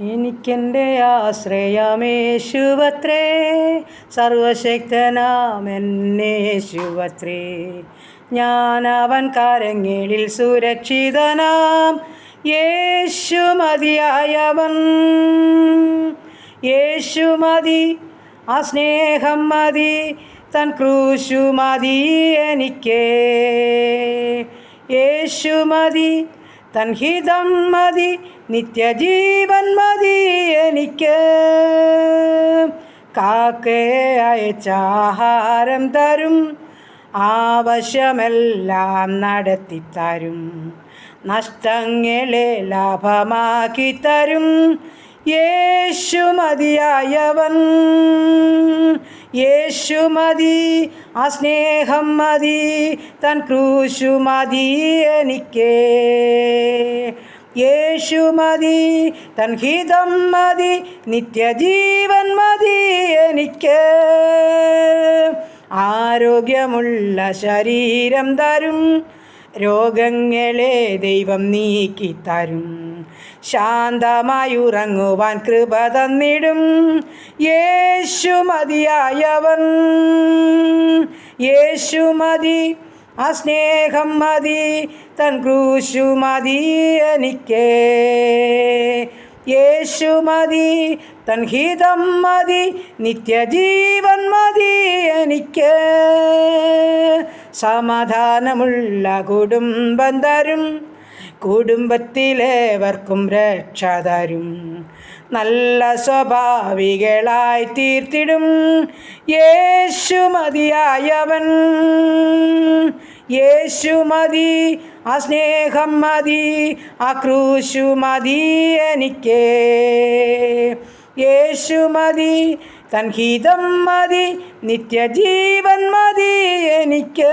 എനിക്കെന്റെ ആശ്രയമേശുവത്രേ. സർവശക്തനാമെന്നേശുവത്രേ. ഞാൻ അവൻ കരങ്ങളിൽ സുരക്ഷിതനാം. യേശു മതിയായവൻ. യേശു മതി ആ സ്നേഹം മതി തൻ ക്രൂശു മതി എനിക്കേ. യേശു മതി തൻ ഹിതം മതി നിത്യജീവൻ മതി എനിക്ക്. കാക്കേ അയച്ചാഹാരം തരും. ആവശ്യമെല്ലാം നടത്തിത്തരും നഷ്ടങ്ങളെ ലാഭമാക്കി തരും. യേശു മതിയായവൻ. യേശു മതി ആ സ്നേഹം മതി തൻ ക്രൂശു മതി എനിക്ക്. യേശു മതി തൻ ഹിതം മതി നിത്യജീവൻ മതി എനിക്ക്. ആരോഗ്യമുള്ള ശരീരം തരും രോഗങ്ങളെ ദൈവം നീക്കി തരും. ശാന്തമായി ഉറങ്ങുവാൻ കൃപ തന്നിടും. യേശു മതിയായവൻ. യേശു മതി. ആ സ്നേഹം മതി. തൻ ക്രൂശു മതി എനിക്ക്. യേശു മതി. തൻ ഹിതം മതി. നിത്യജീവൻ മതി എനിക്ക്. സമാധാനമുള്ള കുടുംബം തരും. കുടുംബത്തിലേവർക്കും രക്ഷ തരും നല്ല സ്വഭാവികളായി തീർത്തിടും. യേശു മതിയായവൻ. യേശു മതി ആ സ്നേഹം മതി ആ ക്രൂശു മതി എനിക്ക്. യേശു മതി തൻ ഹിതം മതി നിത്യജീവൻ മതി എനിക്ക്.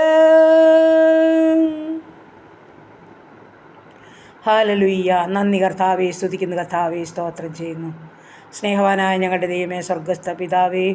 ഹാലലുയ്യ. നന്ദി കർത്താവേ സ്തുതിക്കുന്ന കർത്താവേ സ്തോത്രം ചെയ്യുന്നു. സ്നേഹവാനായ ഞങ്ങളുടെ ദൈവമേ സ്വർഗസ്ഥ പിതാവേ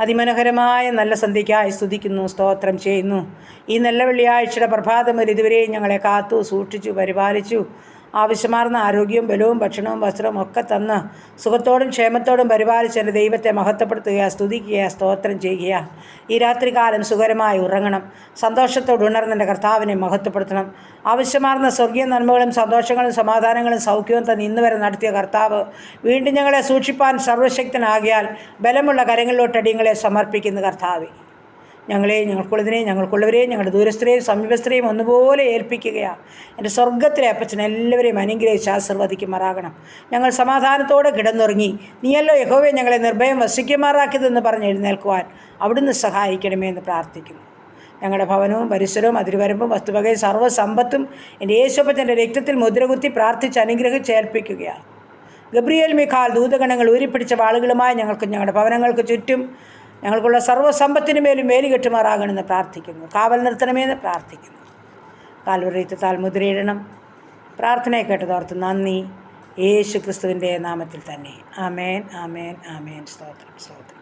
അതിമനോഹരമായ നല്ല സന്ധ്യയ്ക്കായി സ്തുതിക്കുന്നു സ്തോത്രം ചെയ്യുന്നു. ഈ നല്ല വെള്ളിയാഴ്ചയുടെ പ്രഭാതം വരെ ഇതുവരെയും ഞങ്ങളെ കാത്തു സൂക്ഷിച്ചു പരിപാലിച്ചു. ആവശ്യമാർന്ന ആരോഗ്യവും ബലവും ഭക്ഷണവും വസ്ത്രവും ഒക്കെ തന്ന് സുഖത്തോടും ക്ഷേമത്തോടും പരിപാലിച്ച് എന്റെ ദൈവത്തെ മഹത്വപ്പെടുത്തുക സ്തുതിക്കുക സ്തോത്രം ചെയ്യുക ഈ രാത്രികാലം സുഖകരമായി ഉറങ്ങണം. സന്തോഷത്തോട് ഉണർന്ന് എന്റെ കർത്താവിനെ മഹത്വപ്പെടുത്തണം. ആവശ്യമാർന്ന സ്വർഗീയ നന്മകളും സന്തോഷങ്ങളും സമാധാനങ്ങളും സൗഖ്യവും തന്നെ ഇന്ന് വരെ നടത്തിയ കർത്താവ് വീണ്ടും ഞങ്ങളെ സൂക്ഷിപ്പാൻ സർവശക്തനാകിയാൽ ബലമുള്ള കരങ്ങളിലോട്ട് അടിയങ്ങളെ സമർപ്പിക്കുന്ന കർത്താവേ. ഞങ്ങളെ ഞങ്ങൾക്കുള്ളതിനെയും ഞങ്ങൾക്കുള്ളവരെയും ഞങ്ങളുടെ ദൂരസ്ഥരെയും സമീപസ്ഥരെയും ഒന്നുപോലെ ഏൽപ്പിക്കുകയാണ് എന്റെ സ്വർഗത്തിലെ അപ്പച്ചൻ എല്ലാവരെയും അനുഗ്രഹിച്ച് ആശീർവദിക്കുമാറാകണം. ഞങ്ങൾ സമാധാനത്തോടെ കിടന്നുറങ്ങി. നീയല്ലോ യഹോവെ ഞങ്ങളെ നിർഭയം വസിക്കുമാറാക്കിയതെന്ന് പറഞ്ഞ് എഴുന്നേൽക്കുവാൻ അവിടുന്ന് സഹായിക്കണമേ എന്ന് പ്രാർത്ഥിക്കുന്നു. ഞങ്ങളുടെ ഭവനവും പരിസരവും അതിരുവരമ്പും വസ്തുവകയും സർവസമ്പത്തും എന്റെ യേശുപ്പച്ചന്റെ രക്തത്തിൽ മുദ്രകുത്തി പ്രാർത്ഥിച്ച് അനുഗ്രഹിച്ച് ഏൽപ്പിക്കുകയാണ് ഗബ്രിയേൽ മിഖാൽ ദൂതഗണങ്ങൾ ഊരിപ്പിടിച്ച വാളുകളുമായി ഞങ്ങൾക്ക് ഞങ്ങളുടെ ഭവനങ്ങൾക്ക് ചുറ്റും ഞങ്ങൾക്കുള്ള സർവസമ്പത്തിന് മേലും മേലുകെട്ടുമാറാകണമെന്ന് പ്രാർത്ഥിക്കുന്നു. കാവൽ നിർത്തണമെന്ന് പ്രാർത്ഥിക്കുന്നു. കാൽവറയത്താൽ മുദ്രയിടണം. പ്രാർത്ഥനയെ കേട്ടതോർത്ത് നന്ദി. യേശു ക്രിസ്തുവിന്റെ നാമത്തിൽ തന്നെ. ആമേൻ ആമേൻ ആമേൻ. സ്തോത്രം സ്തോത്രം.